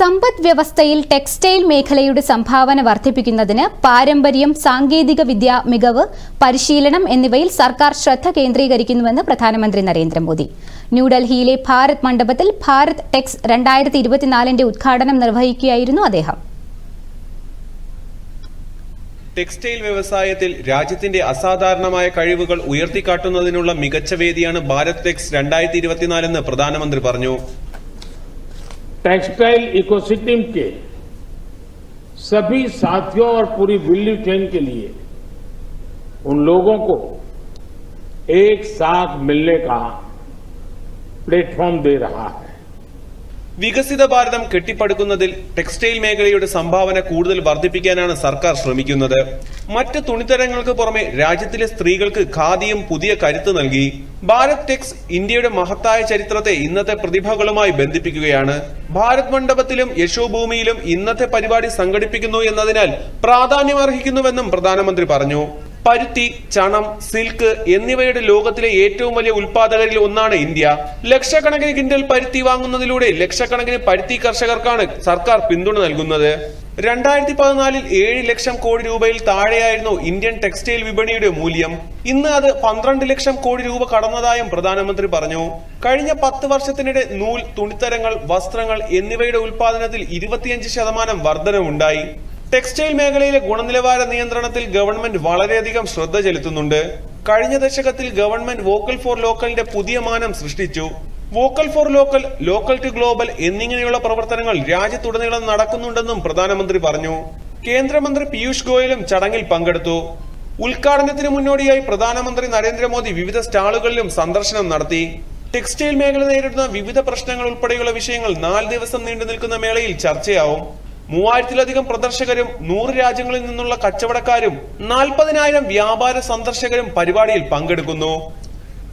സമ്പദ് വ്യവസ്ഥയിൽ ടെക്സ്റ്റൈൽ മേഖലയുടെ സംഭാവന വർദ്ധിപ്പിക്കുന്നതിന് പാരമ്പര്യം സാങ്കേതിക വിദ്യ മികവ് പരിശീലനം എന്നിവയിൽ സർക്കാർ ശ്രദ്ധ കേന്ദ്രീകരിക്കുന്നുവെന്ന് പ്രധാനമന്ത്രി നരേന്ദ്രമോദി. ന്യൂഡൽഹിയിലെ ഭാരത് മണ്ഡപത്തിൽ ഭാരത് ടെക്സ് രണ്ടായിരത്തി ഇരുപത്തിനാലിന്റെ ഉദ്ഘാടനം നിർവഹിക്കുകയായിരുന്നു അദ്ദേഹം. ടെക്സ്റ്റൈൽ വ്യവസായത്തിൽ രാജ്യത്തിന്റെ അസാധാരണമായ കഴിവുകൾ ഉയർത്തിക്കാട്ടുന്നതിനുള്ള മികച്ച വേദിയാണ് ഭാരത് ടെക്സ് രണ്ടായിരത്തി ഇരുപത്തിനാലെന്ന് പ്രധാനമന്ത്രി പറഞ്ഞു. टेक्सटाइल इकोसिस्टम के सभी साथियों और पूरी बिल्ली चेन के लिए उन लोगों को एक साथ मिलने का प्लेटफॉर्म दे रहा है। വികസിത ഭാരതം കെട്ടിപ്പടുക്കുന്നതിൽ ടെക്സ്റ്റൈൽ മേഖലയുടെ സംഭാവന കൂടുതൽ വർദ്ധിപ്പിക്കാനാണ് സർക്കാർ ശ്രമിക്കുന്നത്. മറ്റ് തുണിത്തരങ്ങൾക്ക് പുറമെ രാജ്യത്തിലെ സ്ത്രീകൾക്ക് ഖാദിയും പുതിയ കരുത്ത് നൽകി. ഭാരത് ടെക്സ് ഇന്ത്യയുടെ മഹത്തായ ചരിത്രത്തെ ഇന്നത്തെ പ്രതിഭകളുമായി ബന്ധിപ്പിക്കുകയാണ്. ഭാരത് മണ്ഡപത്തിലും യശോഭൂമിയിലും ഇന്നത്തെ പരിപാടി സംഘടിപ്പിക്കുന്നു എന്നതിനാൽ പ്രാധാന്യമർഹിക്കുന്നുവെന്നും പ്രധാനമന്ത്രി പറഞ്ഞു. പരുത്തി ചണം സിൽക്ക് എന്നിവയുടെ ലോകത്തിലെ ഏറ്റവും വലിയ ഉൽപാദകരിൽ ഒന്നാണ് ഇന്ത്യ. ലക്ഷക്കണക്കിന് കിൻഡൽ പരുത്തി വാങ്ങുന്നതിലൂടെ ലക്ഷക്കണക്കിന് പരുത്തി കർഷകർക്കാണ് സർക്കാർ പിന്തുണ നൽകുന്നത്. രണ്ടായിരത്തി പതിനാലിൽ ഏഴ് ലക്ഷം കോടി രൂപയിൽ താഴെയായിരുന്നു ഇന്ത്യൻ ടെക്സ്റ്റൈൽ വിപണിയുടെ മൂല്യം. ഇന്ന് അത് പന്ത്രണ്ട് ലക്ഷം കോടി രൂപ കടന്നതായും പ്രധാനമന്ത്രി പറഞ്ഞു. കഴിഞ്ഞ പത്ത് വർഷത്തിനിടെ നൂൽ തുണിത്തരങ്ങൾ വസ്ത്രങ്ങൾ എന്നിവയുടെ ഉൽപാദനത്തിൽ ഇരുപത്തിയഞ്ച് ശതമാനം വർധനവുണ്ടായി. ടെക്സ്റ്റൈൽ മേഖലയിലെ ഗുണനിലവാര നിയന്ത്രണത്തിൽ ഗവൺമെന്റ് വളരെയധികം ശ്രദ്ധ ചെലുത്തുന്നുണ്ട്. കഴിഞ്ഞ ദശകത്തിൽ ഗവൺമെന്റ് വോക്കൽ ഫോർ ലോക്കലിന്റെ പുതിയ മാനം സൃഷ്ടിച്ചു. Vocal for local local to global എന്നിങ്ങനെയുള്ള പ്രവർത്തനങ്ങൾ രാജ്യത്തുടനീളം നടക്കുന്നുണ്ടെന്നും പ്രധാനമന്ത്രി പറഞ്ഞു. കേന്ദ്രമന്ത്രി പീയൂഷ് ഗോയലും ചടങ്ങിൽ പങ്കെടുത്തു. ഉദ്ഘാടനത്തിന് മുന്നോടിയായി പ്രധാനമന്ത്രി നരേന്ദ്രമോദി വിവിധ സ്റ്റാളുകളിലും സന്ദർശനം നടത്തി. ടെക്സ്റ്റൈൽ മേഖല നേരിടുന്ന വിവിധ പ്രശ്നങ്ങൾ ഉൾപ്പെടെയുള്ള വിഷയങ്ങൾ നാല് ദിവസം നീണ്ടു നിൽക്കുന്ന മേളയിൽ ചർച്ചയാവും. മൂവായിരത്തിലധികം പ്രദർശകരും നൂറ് രാജ്യങ്ങളിൽ നിന്നുള്ള കച്ചവടക്കാരും നാൽപ്പതിനായിരം വ്യാപാര സന്ദർശകരും പരിപാടിയിൽ പങ്കെടുക്കുന്നു.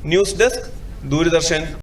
News desk Doordarshan.